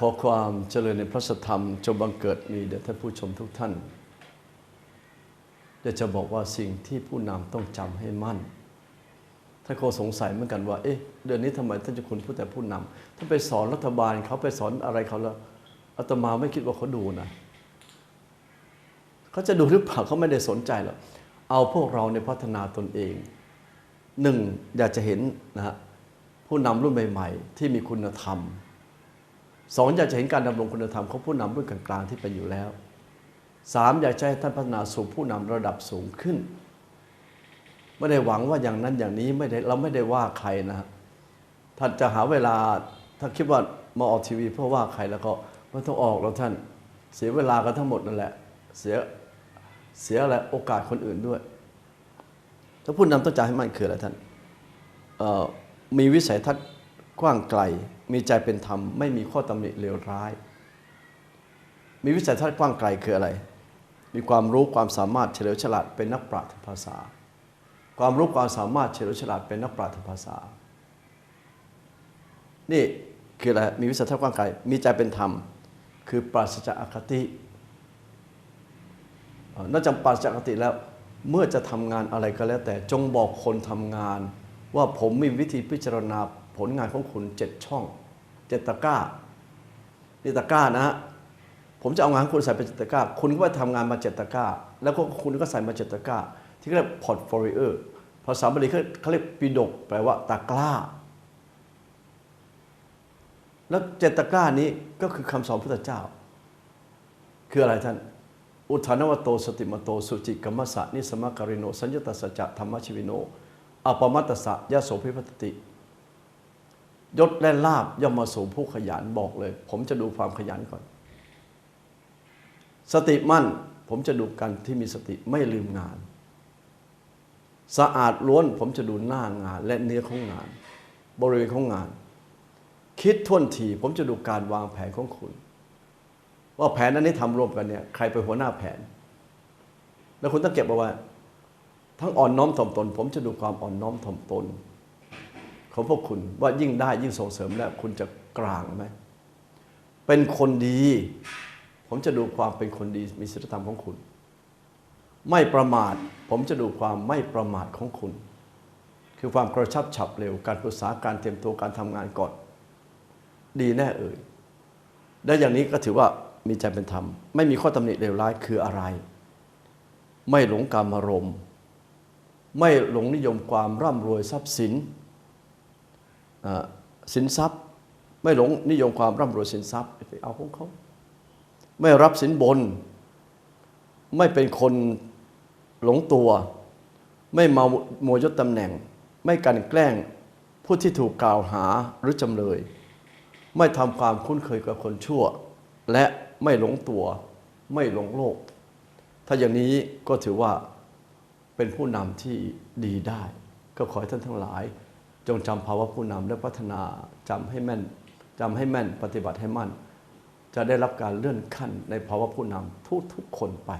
ขอความเจริญในพระสธรรมจงบังเกิดมีแด่ท่านผู้ชมทุกท่านอยากจะบอกว่าสิ่งที่ผู้นำต้องจำให้มั่นท่านโคสงสัยเหมือนกันว่าเอ๊ะเดือนนี้ทำไมท่านจะคุณพูดแต่ผู้นำท่านไปสอนรัฐบาลเขาไปสอนอะไรเขาแล้วอาตมาไม่คิดว่าเขาดูนะเขาจะดูหรือเปล่าเขาไม่ได้สนใจหรอกเอาพวกเราในพัฒนาตนเองหนึ่งอยากจะเห็นนะฮะผู้นำรุ่นใหม่ ๆ ที่มีคุณธรรม สองอยากจะเห็นการดำรงคุณธรรมของผู้นำรุ่นกลางๆที่เป็นอยู่แล้วสามอยากจะให้ท่านพัฒนาสู่ผู้นำระดับสูงขึ้น ไม่ได้หวังว่าอย่างนั้นอย่างนี้ไม่ได้เราไม่ได้ว่าใครนะท่านจะหาเวลาถ้าคิดว่ามาออกทีวีเพื่อว่าใครแล้วก็ไม่ต้องออกแล้วท่านเสียเวลากันทั้งหมดนั่นแหละ เสียเสียอะไรโอกาสคนอื่นด้วย ถ้าผู้นำต้องจ่ายให้มันคืออะไรท่านมีวิสัยทัศน์ กว้างไกล มีใจเป็นธรรม ไม่มีข้อตำหนิเลวร้าย มีวิสัยทัศน์กว้างไกลคืออะไร มีความรู้ความสามารถเฉลียวฉลาดเป็นนักปราชญ์ทาภาษา ความรู้ความสามารถเฉลียวฉลาดเป็นนักปราชญ์ทางภาษา นี่คืออะไร มีวิสัยทัศน์กว้างไกล มีใจเป็นธรรม คือปราศจากอคติเอ่นอกจากปราศจากอคติแล้ว เมื่อจะทำงานอะไรก็แล้วแต่ จงบอกคนทำงาน ว่าผมมีวิธีพิจารณา ผลงานของคุณเจ็ดช่องเจ็ดตะกร้านี่ตะกร้านะฮะผมจะเอางานของคุณใส่ไปเจ็ดตะกร้า คุณก็ไปทำงานมาเจ็ดตะกร้า แล้วก็คุณก็ใส่มาเจ็ดตะกร้า ที่เรียกพอร์ตโฟลิโอภาษาบาลีเขาเรียกปิดกแปลว่าตะกร้า แล้วเจตตะกร้านี้ก็คือคำสอนพระพุทธเจ้า คืออะไรท่าน อุทานวโตสติมโตสุจิกัมมสสะนิสมะการิโน สัญญตสัจจะธรรมชวิโนอปมัตตสสะยะโสภิพัตติ ยศและลาบย่อมมาสู่ผู้ขยันบอกเลย ผมจะดูความขยันก่อน สติมั่น ผมจะดูกันที่มีสติไม่ลืมงาน สะอาดล้วนผมจะดูหน้างาน และเนื้อของงาน บริเวณของงาน คิดท่วนทีผมจะดูการวางแผนของคุณ ว่าแผนนั้นนี้ทำร่วมกันเนี่ยใครเป็นหัวหน้าแผน แล้วคุณต้องเก็บเอาไว้ทั้งอ่อนน้อมถ่อมตน ผมจะดูความอ่อนน้อมถ่อมตน ของพวกคุณว่ายิ่งได้ยิ่งส่งเสริมแล้วคุณจะกลางไหมเป็นคนดี ผมจะดูความเป็นคนดีมีศีลธรรมของคุณ ไม่ประมาท ผมจะดูความไม่ประมาทของคุณ คือความกระชับฉับเร็วการปรึกษาการเตรียมตัวการทำงานก่อน ดีแน่เอ่ยและอย่างนี้ก็ถือว่ามีใจเป็นธรรม ไม่มีข้อตำหนิเลวร้ายคืออะไร ไม่หลงกามารมณ์ ไม่หลงนิยมความร่ำรวยทรัพย์สิน สินทรัพย์ไม่หลงนิยมความร่ำรวยสินทรัพย์ไปเอาของเขาไม่รับสินบน ไม่เป็นคนหลงตัว ไม่เมาโมวยศตำแหน่ง ไม่กันแกล้งผู้ที่ถูกกล่าวหาหรือจำเลย ไม่ทำความคุ้นเคยกับคนชั่ว และไม่หลงตัว ไม่หลงโลก ถ้าอย่างนี้ก็ถือว่าเป็นผู้นำที่ดีได้ ก็ขอให้ท่านทั้งหลาย จงจำภาวะผู้นำและพัฒนาจำให้แม่นจำให้แม่นปฏิบัติให้มั่น จะได้รับการเลื่อนขั้นในภาวะผู้นำทุกๆคนไป